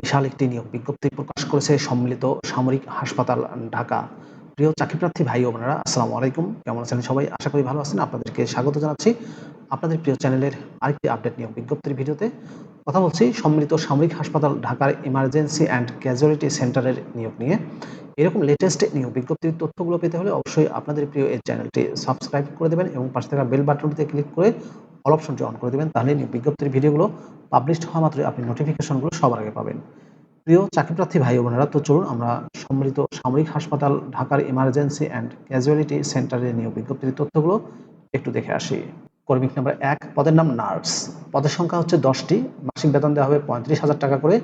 বিশাল একটি নিয়োগ বিজ্ঞপ্তি প্রকাশ করেছে সম্মিলিত সামরিক হাসপাতাল ঢাকা। প্রিয় চাকরিপ্রার্থী ভাই ও বোনেরা, আসসালামু আলাইকুম। কেমন আছেন সবাই? আশা করি ভালো আছেন। আপনাদেরকে স্বাগত জানাচ্ছি আপনাদের প্রিয় চ্যানেলের আরেকটি আপডেট নিয়োগ বিজ্ঞপ্তির ভিডিওতে। কথা বলছি সম্মিলিত সামরিক হাসপাতাল ঢাকার ইমার্জেন্সি অ্যান্ড ক্যাজুয়ালিটি সেন্টারের নিয়োগ নিয়ে। এরকম লেটেস্ট নিয়োগ বিজ্ঞপ্তির তথ্যগুলো পেতে হলে অবশ্যই আপনাদের প্রিয় এই চ্যানেলটি সাবস্ক্রাইব করে দেবেন এবং পাশে থাকা বেল বাটনটিতে ক্লিক করে অল অপশনটি অন করে দেবেন। তাহলে নিয়োগ বিজ্ঞপ্তির ভিডিওগুলো পাবলিশড হওয়া মাত্রই আপনি নোটিফিকেশনগুলো সবার আগে পাবেন। প্রিয় চাকরিপ্রার্থী ভাই বোনেরা, তো চলুন আমরা সম্মিলিত সামরিক হাসপাতাল, ঢাকার ইমার্জেন্সি অ্যান্ড ক্যাজুয়ালিটি সেন্টারের নিয়োগ বিজ্ঞপ্তির তথ্যগুলো একটু দেখে আসি। কর্মিক নাম্বার এক, পদের নাম নার্স। পদের সংখ্যা হচ্ছে দশটি, মাসিক বেতন দেওয়া হবে পঁয়ত্রিশ হাজার টাকা করে।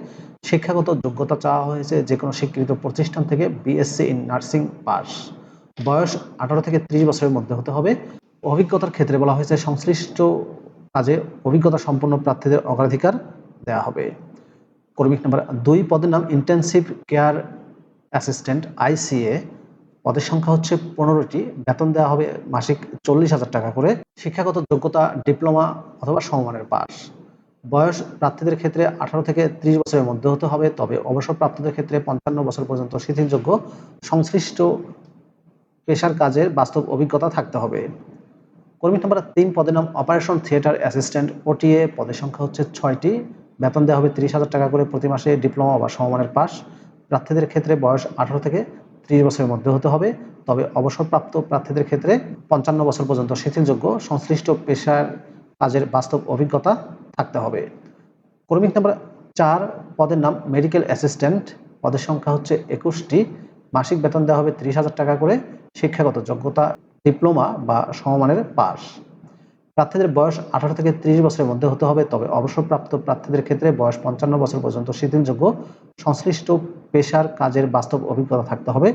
শিক্ষাগত যোগ্যতা চাওয়া হয়েছে যে কোনো স্বীকৃত প্রতিষ্ঠান থেকে বিএসসি ইন নার্সিং পাস বয়স আঠারো থেকে ত্রিশ বছরের মধ্যে হতে হবে। অভিজ্ঞতার ক্ষেত্রে বলা হয়েছে সংশ্লিষ্ট কাজে অভিজ্ঞতা সম্পন্ন প্রার্থীদের অগ্রাধিকার দেওয়া হবে। কর্মিক নাম্বার দুই পদের নাম ইন্টেন্সিভ কেয়ার অ্যাসিস্ট্যান্ট আইসিএ পদের সংখ্যা হচ্ছে পনেরোটি। বেতন দেওয়া হবে মাসিক চল্লিশ হাজার টাকা করে। শিক্ষাগত যোগ্যতা, ডিপ্লোমা অথবা সমমানের পাস বয়স প্রার্থীদের ক্ষেত্রে আঠারো থেকে ত্রিশ বছরের মধ্যে হতে হবে, তবে অবসরপ্রাপ্তদের ক্ষেত্রে পঞ্চান্ন বছর পর্যন্ত শিথিলযোগ্য। সংশ্লিষ্ট পেশার কাজের বাস্তব অভিজ্ঞতা থাকতে হবে। কর্মী নাম্বার তিন পদের নাম অপারেশন থিয়েটার অ্যাসিস্ট্যান্ট ওটিএ পদের সংখ্যা হচ্ছে ছয়টি। বেতন দেওয়া হবে তিরিশ হাজার টাকা করে প্রতি মাসে ডিপ্লোমা বা সমমানের পাস প্রার্থীদের ক্ষেত্রে বয়স আঠারো থেকে ত্রিশ বছরের মধ্যে হতে হবে। তবে অবসরপ্রাপ্ত প্রার্থীদের ক্ষেত্রে পঞ্চান্ন বছর পর্যন্ত শিথিলযোগ্য, সংশ্লিষ্ট পেশার কাজের বাস্তব অভিজ্ঞতা থাকতে হবে। কর্মী নাম্বার চার পদের নাম মেডিকেল অ্যাসিস্ট্যান্ট পদের সংখ্যা হচ্ছে একুশটি। মাসিক বেতন দেওয়া হবে ত্রিশ হাজার টাকা করে। শিক্ষাগত যোগ্যতা ডিপ্লোমা বা সমমানের পাস প্রার্থীদের বয়স আঠারো থেকে ত্রিশ বছরের মধ্যে হতে হবে, তবে অবসরপ্রাপ্ত প্রার্থীদের ক্ষেত্রে বয়স পঞ্চান্ন বছর পর্যন্ত শিথিলযোগ্য, সংশ্লিষ্ট পেশার কাজের বাস্তব অভিজ্ঞতা থাকতে হবে।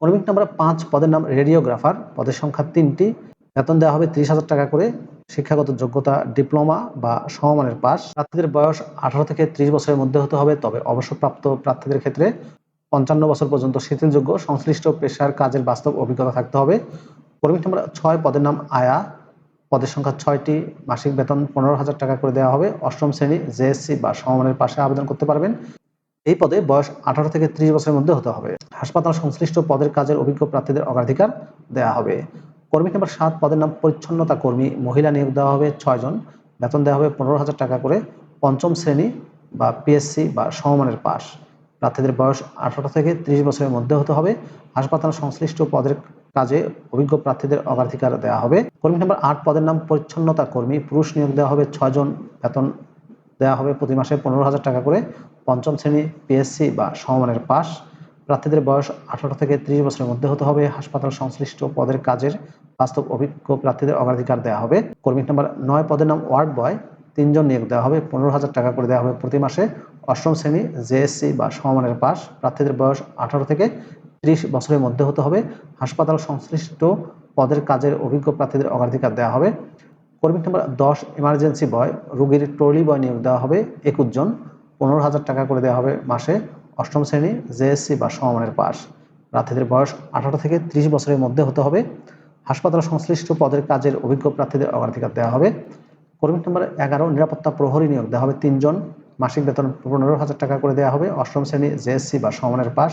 কর্মিক নাম্বার পাঁচ পদের নাম রেডিওগ্রাফার, পদের সংখ্যা তিনটি। বেতন দেওয়া হবে ত্রিশ হাজার টাকা করে। শিক্ষাগত যোগ্যতা ডিপ্লোমা বা সমমানের পাস প্রার্থীদের বয়স আঠারো থেকে ত্রিশ বছরের মধ্যে হতে হবে, তবে অবসরপ্রাপ্ত প্রার্থীদের ক্ষেত্রে পঞ্চান্ন বছর পর্যন্ত শিথিলযোগ্য, সংশ্লিষ্ট পেশার কাজের বাস্তব অভিজ্ঞতা থাকতে হবে। কর্মী নাম্বার ছয়, পদের নাম আয়া। পদের সংখ্যা ছয়টি। মাসিক বেতন পনেরো হাজার টাকা করে দেওয়া হবে। অষ্টম শ্রেণি জেএসসি বা সমমানের পাশে আবেদন করতে পারবেন। এই পদে বয়স আঠারো থেকে ত্রিশ বছরের মধ্যে হতে হবে। হাসপাতাল সংশ্লিষ্ট পদের কাজের অভিজ্ঞ প্রার্থীদের অগ্রাধিকার দেওয়া হবে। কর্মী নাম্বার সাত, পদের নাম পরিচ্ছন্নতা কর্মী। মহিলা নিয়োগ দেওয়া হবে ছয়জন বেতন দেওয়া হবে পনেরো হাজার টাকা করে। পঞ্চম শ্রেণি বা পিএসসি বা সমমানের পাস প্রার্থীদের বয়স আঠারো থেকে ত্রিশ বছরের মধ্যে হতে হবে। হাসপাতাল সংশ্লিষ্ট পদের কাজে অভিজ্ঞ প্রার্থীদের অগ্রাধিকার দেওয়া হবে। কর্মী নাম্বার আট পদের নাম পরিচ্ছন্নতা কর্মী। পুরুষ নিয়োগ দেওয়া হবে ছয়জন বেতন দেওয়া হবে প্রতি মাসে পনেরো হাজার টাকা করে। পঞ্চম শ্রেণি, পিএসসি বা সমমানের পাস প্রার্থীদের বয়স আঠারো থেকে ত্রিশ বছরের মধ্যে হতে হবে। হাসপাতাল সংশ্লিষ্ট পদের কাজের বাস্তব অভিজ্ঞ প্রার্থীদের অগ্রাধিকার দেওয়া হবে। কর্মী নাম্বার নয় পদের নাম ওয়ার্ড বয়। তিনজন নিয়োগ দেওয়া হবে। পনেরো হাজার টাকা করে দেওয়া হবে প্রতি মাসে। অষ্টম শ্রেণি জেএসসি বা সমমানের পাস প্রার্থীদের বয়স আঠারো থেকে ত্রিশ বছরের মধ্যে হতে হবে। হাসপাতাল সংশ্লিষ্ট পদের কাজের অভিজ্ঞ প্রার্থীদের অগ্রাধিকার দেওয়া হবে। কর্মী নাম্বার দশ ইমার্জেন্সি বয় রুগীর ট্রলি বয় নিয়োগ দেওয়া হবে একুশ জন। পনেরো হাজার টাকা করে দেওয়া হবে মাসে। অষ্টম শ্রেণি জেএসসি বা সমমানের পাস প্রার্থীদের বয়স আঠারো থেকে ত্রিশ বছরের মধ্যে হতে হবে। হাসপাতাল সংশ্লিষ্ট পদের কাজের অভিজ্ঞ প্রার্থীদের অগ্রাধিকার দেওয়া হবে। কর্মী নম্বর এগারো, নিরাপত্তা প্রহরী নিয়োগ দেওয়া হবে তিনজন মাসিক বেতন পনেরো হাজার টাকা করে দেওয়া হবে। অষ্টম শ্রেণি জেএসসি বা সমমানের পাস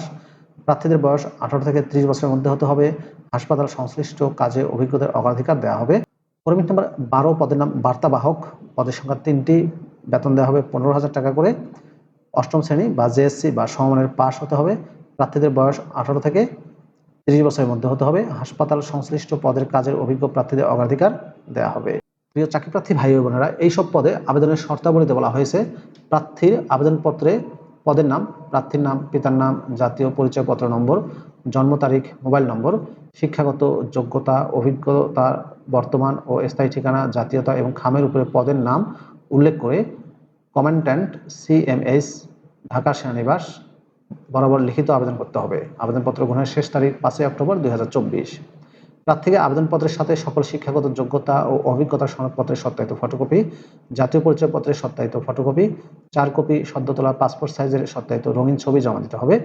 প্রার্থীদের বয়স আঠারো থেকে ত্রিশ বছরের মধ্যে হতে হবে। হাসপাতাল সংশ্লিষ্ট কাজে অভিজ্ঞতার অগ্রাধিকার দেওয়া হবে। কর্মী নম্বর বারো পদের নাম বার্তাবাহক। পদের সংখ্যা তিনটি। বেতন দেওয়া হবে পনেরো হাজার টাকা করে। অষ্টম শ্রেণি বা জেএসসি বা সমমানের পাশ হতে হবে। প্রার্থীদের বয়স আঠারো থেকে তিরিশ বছরের মধ্যে হতে হবে। হাসপাতাল সংশ্লিষ্ট পদের কাজের অভিজ্ঞ প্রার্থীদের অগ্রাধিকার দেওয়া হবে। প্রিয় চাকরিপ্রার্থী ভাই বোনেরা, এইসব পদে আবেদনের শর্তাবলীতে বলা হয়েছে, প্রার্থীর আবেদনপত্রে পদের নাম, প্রার্থীর নাম, পিতার নাম, জাতীয় পরিচয়পত্র নম্বর, জন্ম তারিখ, মোবাইল নম্বর, শিক্ষাগত যোগ্যতা, অভিজ্ঞতা, বর্তমান ও স্থায়ী ঠিকানা, জাতীয়তা এবং খামের উপরে পদের নাম উল্লেখ করে কমান্ড্যান্ট সিএমএস ঢাকা সেনানিবাস, বরাবর লিখিত আবেদন করতে হবে। আবেদনপত্র গ্রহণের শেষ তারিখ পাঁচই অক্টোবর দুই হাজার চব্বিশ। প্রার্থীকে আবেদনপত্রের সাথে সকল শিক্ষাগত যোগ্যতা ও অভিজ্ঞতা সনদপত্রের সত্যায়িত ফটোকপি জাতীয় পরিচয়পত্রের সত্যায়িত ফটোকপি চার কপি সদ্য তোলা পাসপোর্ট সাইজের সত্যায়িত রঙিন ছবি জমা দিতে হবে।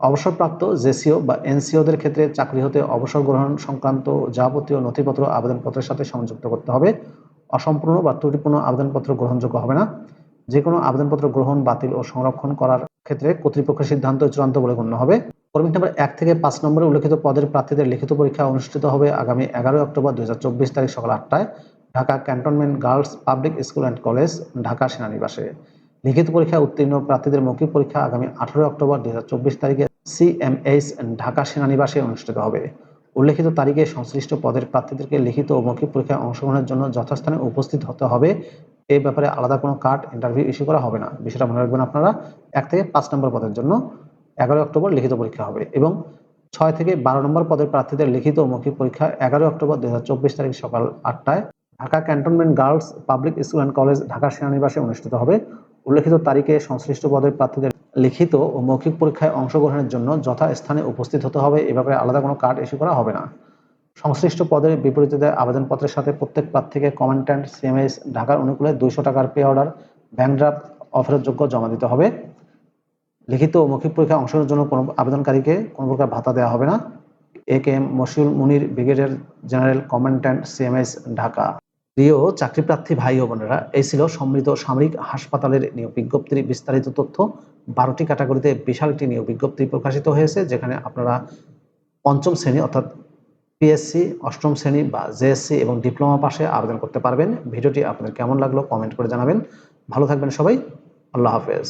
অবসরপ্রাপ্ত জেসিও বা এনসিওদের ক্ষেত্রে চাকরি হতে অবসর গ্রহণ সংক্রান্ত যাবতীয় নথিপত্র আবেদনপত্রের সাথে সংযুক্ত করতে হবে। অসম্পূর্ণ বা ত্রুটিপূর্ণ আবেদনপত্র গ্রহণযোগ্য হবে না। যে কোনো আবেদনপত্র গ্রহণ, বাতিল ও সংরক্ষণ করার ক্ষেত্রে কর্তৃপক্ষের সিদ্ধান্ত চূড়ান্ত বলে গণ্য হবে। কর্মী নাম্বার এক থেকে পাঁচ নম্বরে উল্লেখিত পদের প্রার্থীদের লিখিত পরীক্ষা অনুষ্ঠিত হবে আগামী এগারোই অক্টোবর দুই তারিখ সকাল আটটায় Dhaka cantonment girls public school and college, Dhaka সেনানিবাসে। লিখিত পরীক্ষা উত্তীর্ণ প্রার্থীদের মৌখিক পরীক্ষা আগামী আঠারোই অক্টোবর দুই হাজার চব্বিশ তারিখে সিএমএইচ ঢাকা সেনানিবাসে অনুষ্ঠিত হবে। উল্লেখিত তারিখে সংশ্লিষ্ট পদের প্রার্থীদেরকে লিখিত ও মৌখিক পরীক্ষায় অংশগ্রহণের জন্য যথাস্থানে উপস্থিত হতে হবে। এই ব্যাপারে আলাদা কোনো কার্ড ইন্টারভিউ ইস্যু করা হবে না। বিষয়টা মনে রাখবেন আপনারা, এক থেকে পাঁচ নম্বর পদের জন্য এগারোই অক্টোবর লিখিত পরীক্ষা হবে এবং ছয় থেকে বারো নম্বর পদের প্রার্থীদের লিখিত মৌখিক পরীক্ষা এগারোই অক্টোবর দুই হাজার চব্বিশ তারিখ সকাল আটটায় Dhaka cantonment girls public school and college Dhaka সেনানিবাসে অনুষ্ঠিত হবে। উল্লেখিত তারিখে সংশ্লিষ্ট পদের প্রার্থীদের লিখিত ও মৌখিক পরীক্ষায় অংশগ্রহণের জন্য যথাস্থানে উপস্থিত হতে হবে। এ ব্যাপারে আলাদা কোনো কার্ড ইস্যু করা হবে না। সংশ্লিষ্ট পদের বিপরীতে আবেদনপত্রের সাথে প্রত্যেক প্রার্থীকে কমেন্ট্যান্ট সিএমএস ঢাকার অনুকূলে দুইশো টাকার পে অর্ডার, ব্যাংক ড্রাফট অফারের জমা দিতে হবে। লিখিত ও মৌখিক পরীক্ষায় অংশগ্রহণের জন্য কোনো আবেদনকারীকে কোনো প্রকার ভাতা দেওয়া হবে না। A K M Moshiul Munir, brigadier general commandant CMS Dhaka. প্রিয় চাকরিপ্রার্থী ভাই ও বোনেরা, এই ছিল সমৃদ্ধ সামরিক হাসপাতালের নিয়োগ বিজ্ঞপ্তির বিস্তারিত তথ্য। বারোটি ক্যাটাগরিতে বিশাল একটি নিয়োগ বিজ্ঞপ্তি প্রকাশিত হয়েছে, যেখানে আপনারা পঞ্চম শ্রেণি অর্থাৎ পিএসসি অষ্টম শ্রেণি বা জেএসসি এবং ডিপ্লোমা পাশে আবেদন করতে পারবেন। ভিডিওটি আপনাদের কেমন লাগল কমেন্ট করে জানাবেন। ভালো থাকবেন সবাই। আল্লাহ হাফেজ।